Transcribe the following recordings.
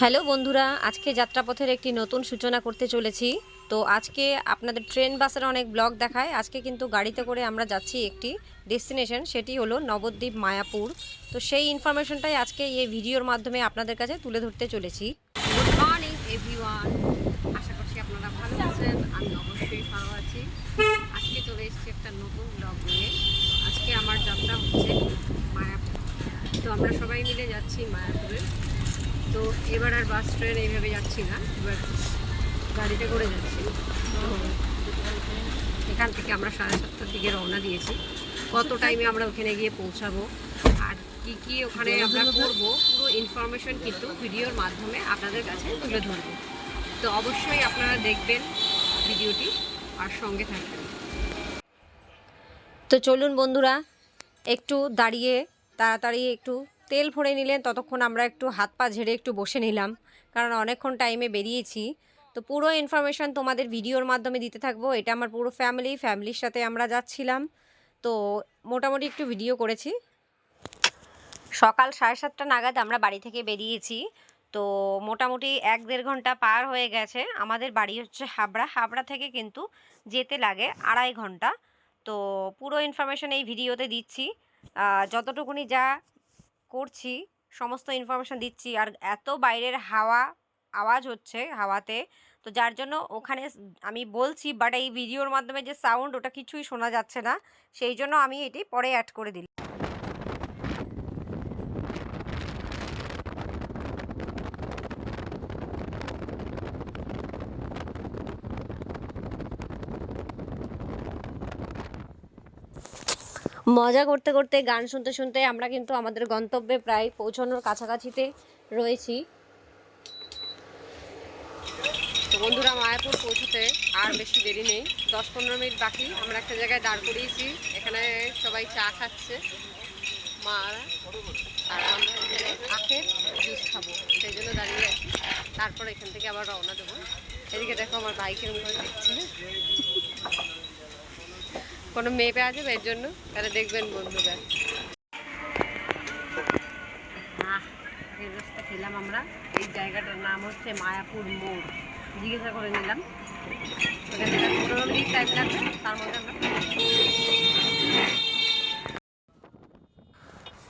Hello বন্ধুরা, আজকে যাত্রাপথের একটি নতুন সূচনা করতে চলেছি। তো আজকে আপনাদের ট্রেন বাসের অনেক ব্লগ দেখায়। আজকে কিন্তু গাড়িতে করে আমরা যাচ্ছি একটি ডেস্টিনেশন, সেটি হলো নবদ্বীপ, মায়াপুর। তো সেই ইনফরমেশনটাই আজকে এই ভিডিওর মাধ্যমে আপনাদের কাছে তুলে ধরতে চলেছি। গুড মর্নিং এভরিওয়ান আশা করছি আপনারা ভালো আছেন, আমি অবশ্যই ভালো আছি। আজকে চলে এসেছি একটা নতুন ব্লগ নিয়ে। আজকে আমার যাত্রা হচ্ছে মায়াপুর। তো আমরা সবাই মিলে যাচ্ছি মায়াপুরে। তো এবার আর বাস ট্রেন এইভাবে যাচ্ছি না এবার গাড়িতে করে যাচ্ছি। তো এখান থেকে আমরা সাড়ে সাতটার দিকে রওনা দিয়েছি। কত টাইমে আমরা ওখানে গিয়ে পৌঁছাবো আর কি কি ওখানে আমরা করব পুরো ইনফরমেশন কিন্তু ভিডিওর মাধ্যমে আপনাদের কাছে তুলে ধরবো। তো অবশ্যই আপনারা দেখবেন ভিডিওটি আর সঙ্গে থাকবেন। তো চলুন বন্ধুরা একটু দাঁড়িয়ে তাড়াতাড়ি একটু তেল ভরে নিলেন, ততক্ষণ আমরা একটু হাত পা ঝেড়ে একটু বসে নিলাম, কারণ অনেকক্ষণ টাইমে বেরিয়েছি। তো পুরো ইনফরমেশান তোমাদের ভিডিওর মাধ্যমে দিতে থাকব, এটা আমার পুরো ফ্যামিলি ফ্যামিলির সাথে আমরা যাচ্ছিলাম। তো মোটামুটি একটু ভিডিও করেছি। সকাল সাড়ে সাতটা নাগাদ আমরা বাড়ি থেকে বেরিয়েছি। তো মোটামুটি এক দেড় ঘণ্টা পার হয়ে গেছে। আমাদের বাড়ি হচ্ছে হাবড়া। হাবড়া থেকে কিন্তু যেতে লাগে আড়াই ঘণ্টা। তো পুরো ইনফরমেশন এই ভিডিওতে দিচ্ছি। যতটুকুনি যা করছি, সমস্ত ইনফরমেশান দিচ্ছি আর এত বাইরের হাওয়া, আওয়াজ হচ্ছে হাওয়াতে। তো যার জন্য ওখানে আমি বলছি বাট এই ভিডিওর মাধ্যমে যে সাউন্ড ওটা কিছুই শোনা যাচ্ছে না, সেই জন্য আমি এটি পরে অ্যাড করে দিলাম। মজা করতে করতে, গান শুনতে শুনতে আমরা কিন্তু আমাদের গন্তব্যে প্রায় পৌঁছানোর কাছাকাছিতে রয়েছি। বন্ধুরা, মায়াপুর পৌঁছতে আর বেশি দেরি নেই। দশ পনেরো মিনিট বাকি। আমরা একটা জায়গায় দাঁড় করিয়েছি। এখানে সবাই চা খাচ্ছে। মারা আর আমরা আখের জুস খাব। সেই জন্য দাঁড়িয়ে আছি। তারপর এখান থেকে আবার রওনা দেবো। এদিকে দেখো আমার বাইকের মুখে দেখছি কোনো মেয়ে পেয়ে যাবে এর জন্য? তাহলে দেখবেন বন্ধুরা। খেলাম আমরা। এই জায়গাটার নাম হচ্ছে মায়াপুর মোড়। জিজ্ঞাসা করে নিলাম। পনেরো মিনিট টাইম লাগবে তার মধ্যে আমরা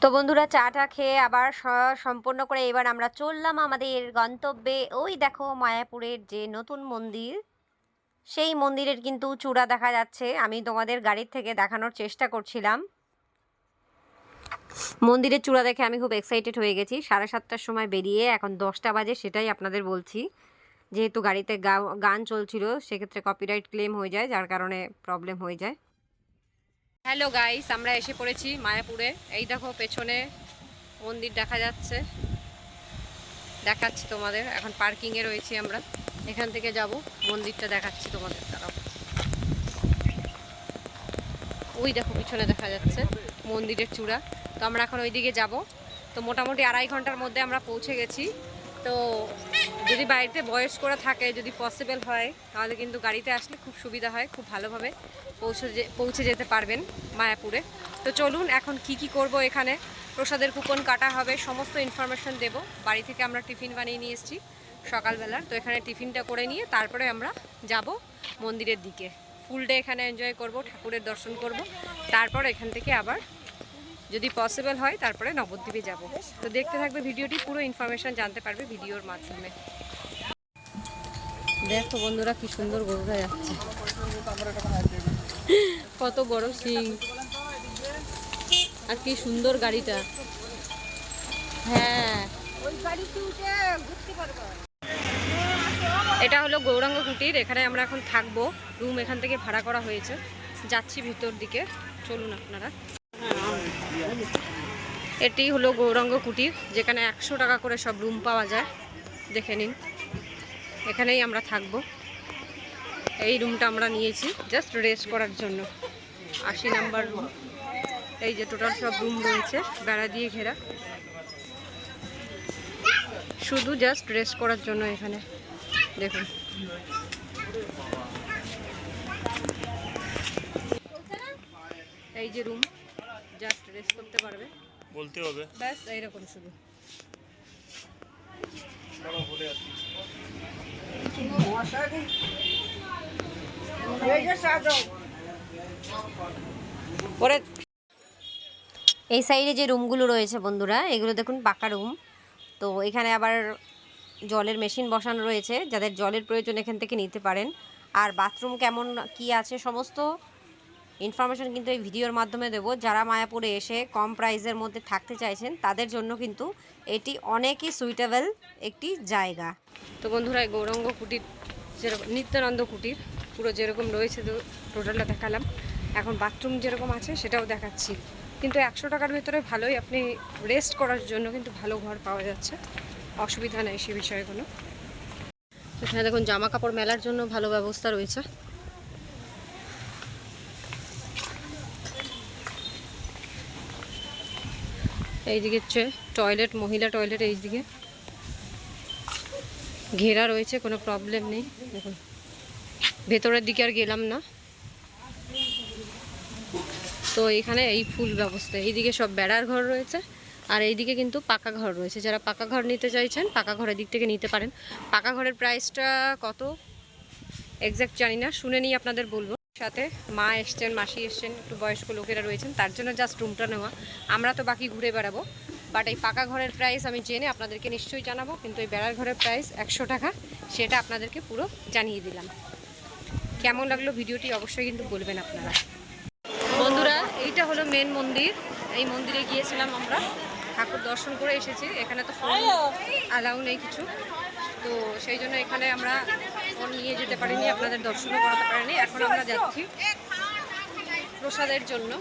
তো বন্ধুরা চাটা খেয়ে আবার সম্পূর্ণ করে এবার আমরা চললাম আমাদের গন্তব্যে। ওই দেখো মায়াপুরের যে নতুন মন্দির। সেই মন্দিরের কিন্তু চূড়া দেখা যাচ্ছে। আমি তোমাদের গাড়ির থেকে দেখানোর চেষ্টা করছিলাম। মন্দিরের চূড়া দেখে আমি খুব এক্সাইটেড হয়ে গেছি। সাড়ে সাতটার সময় বেরিয়ে এখন দশটা বাজে সেটাই আপনাদের বলছি। যেহেতু গাড়িতে গান চলছিল, সেক্ষেত্রে কপিরাইট ক্লেম হয়ে যায়, যার কারণে প্রবলেম হয়ে যায়। হ্যালো গাইস আমরা এসে পড়েছি মায়াপুরে। এই দেখো পেছনে মন্দির দেখা যাচ্ছে। দেখাচ্ছি তোমাদের। এখন পার্কিংয়ে রয়েছি আমরা। এখান থেকে যাব, মন্দিরটা দেখাচ্ছি তোমাদের তারাও ওই দেখো, পিছনে দেখা যাচ্ছে মন্দিরের চূড়া। তো আমরা এখন ওইদিকে যাব। তো মোটামুটি আড়াই ঘণ্টার মধ্যে আমরা পৌঁছে গেছি। তো যদি বাড়িতে বয়স্করা থাকে, যদি পসিবল হয়, তাহলে কিন্তু গাড়িতে আসলে খুব সুবিধা হয়, খুব ভালোভাবে পৌঁছে পৌঁছে যেতে পারবেন মায়াপুরে। তো চলুন, এখন কি কি করব এখানে? প্রসাদের কুপন কাটা হবে, সমস্ত ইনফরমেশন দেব। বাড়ি থেকে আমরা টিফিন বানিয়ে নিয়ে এসেছি। সকালবেলার। তো এখানে টিফিনটা করে নিয়ে তারপরে আমরা যাব মন্দিরের দিকে। ফুল ডে এখানে এনজয় করব, ঠাকুরের দর্শন করব। তারপর এখান থেকে আবার যদি পসিবল হয় তারপরে নবদ্বীপে যাব। তো দেখতে থাকবে ভিডিওটি, পুরো ইনফরমেশান জানতে পারবে ভিডিওর মাধ্যমে। দেখো বন্ধুরা কি সুন্দর গরুরা যাচ্ছে। কত বড় সিং। আর কি সুন্দর গাড়িটা। হ্যাঁ এটা হলো গৌরাঙ্গ কুটির। এখানে আমরা এখন থাকব। রুম এখান থেকে ভাড়া করা হয়েছে। যাচ্ছি ভিতর দিকে। চলুন আপনারা। এটি হলো গৌরাঙ্গ কুটির, যেখানে একশো টাকা করে সব রুম পাওয়া যায়। দেখে নিন। এখানেই আমরা থাকব। এই রুমটা আমরা নিয়েছি জাস্ট রেস্ট করার জন্য। আশি নাম্বার রুম। এই যে টোটাল সব রুম রয়েছে, বেড়া দিয়ে ঘেরা। শুধু জাস্ট রেস্ট করার জন্য এখানে। দেখুন। এই যে রুম জাস্ট রেস্ট করতে পারবে। বলতে হবে। ব্যাস এইরকম শুধু। পরে এই সাইডে যে রুমগুলো রয়েছে বন্ধুরা এগুলো দেখুন পাকা রুম তো এখানে আবার জলের মেশিন বসানো রয়েছে, যাদের জলের প্রয়োজন এখান থেকে নিতে পারেন। আর বাথরুম কেমন, কি আছে, সমস্ত ইনফরমেশন কিন্তু এই ভিডিওর মাধ্যমে দেবো। যারা মায়াপুরে এসে কম প্রাইসের মধ্যে থাকতে চাইছেন, তাদের জন্য কিন্তু এটি অনেকই সুইটেবল একটি জায়গা। তো বন্ধুরা গৌরঙ্গ কুটির যেরকম, নিত্যানন্দ কুটির, পুরো যেরকম রয়েছে তো টোটালটা দেখালাম। এখন বাথরুম যেরকম আছে, সেটাও দেখাচ্ছি। কিন্তু একশো টাকার ভেতরে ভালোই আপনি রেস্ট করার জন্য কিন্তু ভালো ঘর পাওয়া যাচ্ছে। অসুবিধা নেই সে বিষয়ে কোনো। এখানে দেখুন জামা কাপড় মেলার জন্য ভালো ব্যবস্থা রয়েছে। এইদিকে হচ্ছে টয়লেট, মহিলা টয়লেট এইদিকে। ঘেরা রয়েছে, কোনো প্রবলেম নেই। দেখুন, ভেতরের দিকে আর গেলাম না। তো এখানে এই ফুল ব্যবস্থা, এইদিকে সব বেড়ার ঘর রয়েছে। আর এইদিকে কিন্তু পাকা ঘর রয়েছে। যারা পাকা ঘর নিতে চাইছেন, পাকা ঘরের দিক থেকে নিতে পারেন। পাকা ঘরের প্রাইসটা কত? এক্স্যাক্ট জানি না, শুনে নিয়ে আপনাদের বলব। সাথে মা এসছেন, মাসি এসছেন, একটু বয়স্ক লোকেরা রয়েছেন, তার জন্য জাস্ট রুমটা নেওয়া। আমরা তো বাকি ঘুরে বেড়াবো। বাট এই পাকা ঘরের প্রাইস আমি জেনে আপনাদেরকে নিশ্চয়ই জানাব, কিন্তু এই বেড়ার ঘরের প্রাইস একশো টাকা, সেটা আপনাদেরকে পুরো জানিয়ে দিলাম। কেমন লাগল ভিডিওটি অবশ্যই কিন্তু বলবেন আপনারা। বন্ধুরা, এইটা হলো মেন মন্দির। এই মন্দিরে গিয়েছিলাম আমরা। ঠাকুর দর্শন করে এসেছি। এখানে তো ফোন অ্যালাউ নেই কিছু। তো সেই জন্য এখানে আমরা ফোন নিয়ে যেতে পারিনি আপনাদের দর্শনও করাতে পারিনি। এখন আমরা যাচ্ছি প্রসাদের জন্য।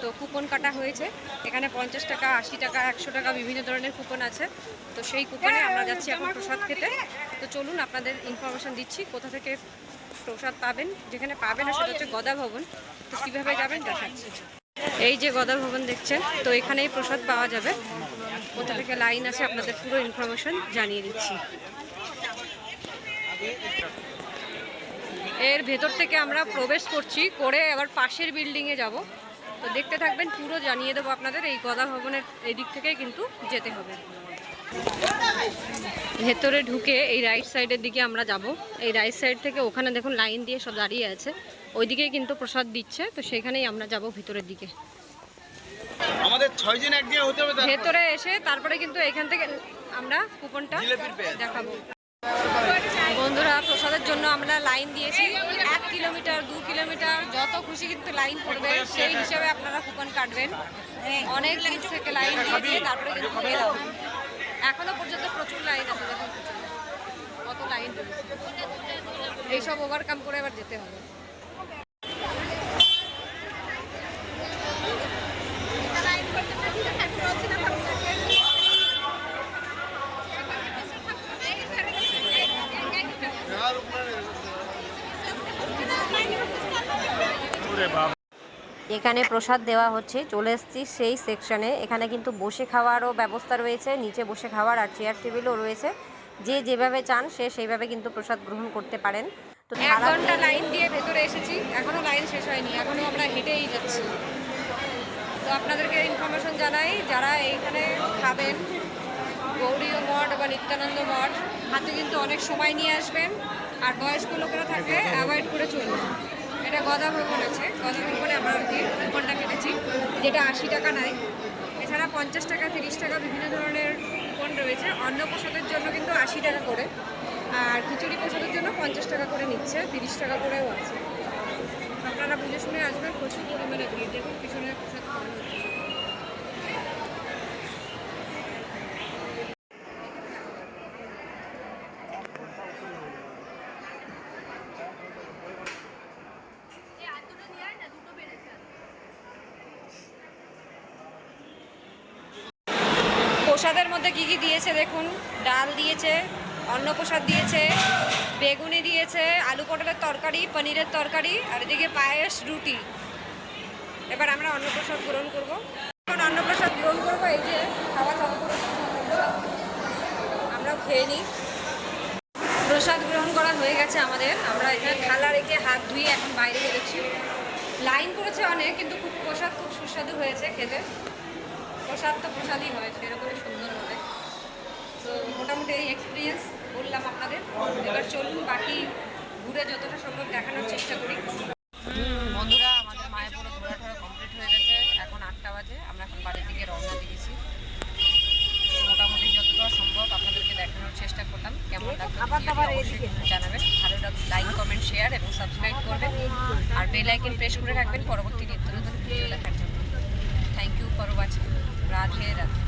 তো কুপন কাটা হয়েছে। এখানে পঞ্চাশ টাকা আশি টাকা একশো টাকা বিভিন্ন ধরনের কুপন আছে। তো সেই কুপনে আমরা যাচ্ছি এখন প্রসাদ খেতে। তো চলুন আপনাদের ইনফরমেশন দিচ্ছি কোথা থেকে প্রসাদ পাবেন। যেখানে পাবেন সেটা হচ্ছে গদা ভবন। তো কীভাবে যাবেন দেখাচ্ছি। এই যে গদা ভবন দেখছেন, তো এখানেই প্রসাদ পাওয়া যাবে। কোথা থেকে লাইন আছে, আপনাদের পুরো ইনফরমেশন জানিয়ে দিচ্ছি। এর ভেতর থেকে আমরা প্রবেশ করছি, করে আবার পাশের বিল্ডিংয়ে যাব। তো দেখতে থাকবেন, পুরো জানিয়ে দেবো আপনাদের, এই গদা ভবনের এই দিক থেকেই কিন্তু যেতে হবে। ভেতরে ঢুকে এই রাইট সাইডের দিকে আমরা যাব। এই রাইট সাইড থেকে ওখানে দেখুন লাইন দিয়ে সব দাঁড়িয়ে আছে। ওইদিকেই কিন্তু প্রসাদ দিচ্ছে তো সেখানেই আমরা যাব ভিতরের দিকে। আমাদের ছয় জন একদিকে হতে হবে ভেতরে এসে তারপরে কিন্তু এখান থেকে আমরা কুপনটা দেখাবো। বন্ধুরা প্রসাদের জন্য আমরা লাইন দিয়েছি। এক কিলোমিটার দু কিলোমিটার যত খুশি কিন্তু লাইন পড়বে সেই হিসাবে আপনারা কুপন কাটবেন। অনেক দূর থেকে লাইন দিয়েছি তারপরে কিন্তু এখনও পর্যন্ত প্রচুর লাইন আছে দেখুন। কত লাইন এইসব ওভারকাম করে এবার যেতে হবে এখানে প্রসাদ দেওয়া হচ্ছে চলে এসেছি সেই সেকশনে এখানে কিন্তু বসে খাওয়ারও ব্যবস্থা রয়েছে নিচে বসে খাওয়ার আর চেয়ার টেবিলও রয়েছে। যে যেভাবে চান সে সেইভাবে কিন্তু প্রসাদ গ্রহণ করতে পারেন। তো এক ঘণ্টা লাইন দিয়ে ভেতরে এসেছি এখনও লাইন শেষ হয়নি এখনও আমরা হেঁটেই যাচ্ছি। তো আপনাদেরকে ইনফরমেশন জানাই যারা এইখানে খাবেন গৌরীয় মঠ বা নিত্যানন্দ মঠ হাতে কিন্তু অনেক সময় নিয়ে আসবেন আর বয়স্ক লোকেরা থাকলে অ্যাভয়েড করে চলবেন। গদা ভবন আছে গদা ভবনে আমরা কুপনটা কেটেছি, যেটা আশি টাকা নেয় এছাড়া পঞ্চাশ টাকা, তিরিশ টাকা বিভিন্ন ধরনের কুপন রয়েছে। অন্ন প্রসাদের জন্য কিন্তু আশি টাকা করে। আর খিচুড়ি প্রসাদের জন্য পঞ্চাশ টাকা করে নিচ্ছে, তিরিশ টাকা করেও আছে। আপনারা বুঝে শুনে আসবেন প্রচুর পরিমাণে ভিড়। দেখুন, পিছনে প্রসাদ খাওয়ানো হচ্ছে প্রসাদের মধ্যে কী কি দিয়েছে দেখুন? ডাল দিয়েছে অন্ন প্রসাদ দিয়েছে, বেগুনি দিয়েছে, আলু পটলের তরকারি, পনিরের তরকারি, আর এদিকে পায়েস, রুটি। এবার আমরা অন্নপ্রসাদ গ্রহণ করব। এখন অন্নপ্রসাদ গ্রহণ করব, এই যে খাওয়া চালু আমরাও খেয়ে নিই। প্রসাদ গ্রহণ করা হয়ে গেছে আমাদের। আমরা এখানে থালা রেখে হাত ধুয়ে এখন বাইরে বেরোচ্ছি লাইন করেছে অনেক, কিন্তু খুব প্রসাদ খুব সুস্বাদু হয়েছে খেতে। প্রসাদ তো প্রসাদই হয়, সেরকমই সুন্দর। মোটামুটি এই এক্সপিরিয়েন্স বললাম আপনাদের। এবার চলুন বাকি ঘুরে যতটা সম্ভব দেখানোর চেষ্টা করি। বন্ধুরা আমাদের মায়াপুর ঘোরা টোরা কমপ্লিট হয়ে গেছে। এখন আটটা বাজে আমরা এখন বাড়ির দিকে রওনা দিয়েছি। মোটামুটি যতটা সম্ভব আপনাদেরকে দেখানোর চেষ্টা করলাম। কেমন জানাবেন। ভালো লাগলে লাইক কমেন্ট শেয়ার এবং সাবস্ক্রাইব করবেন। আর বেল আইকন প্রেস করে রাখবেন। পরবর্তী নিত্য নতুন ভিডিও দেখার জন্য। Thank you for watching Radhe Radhe.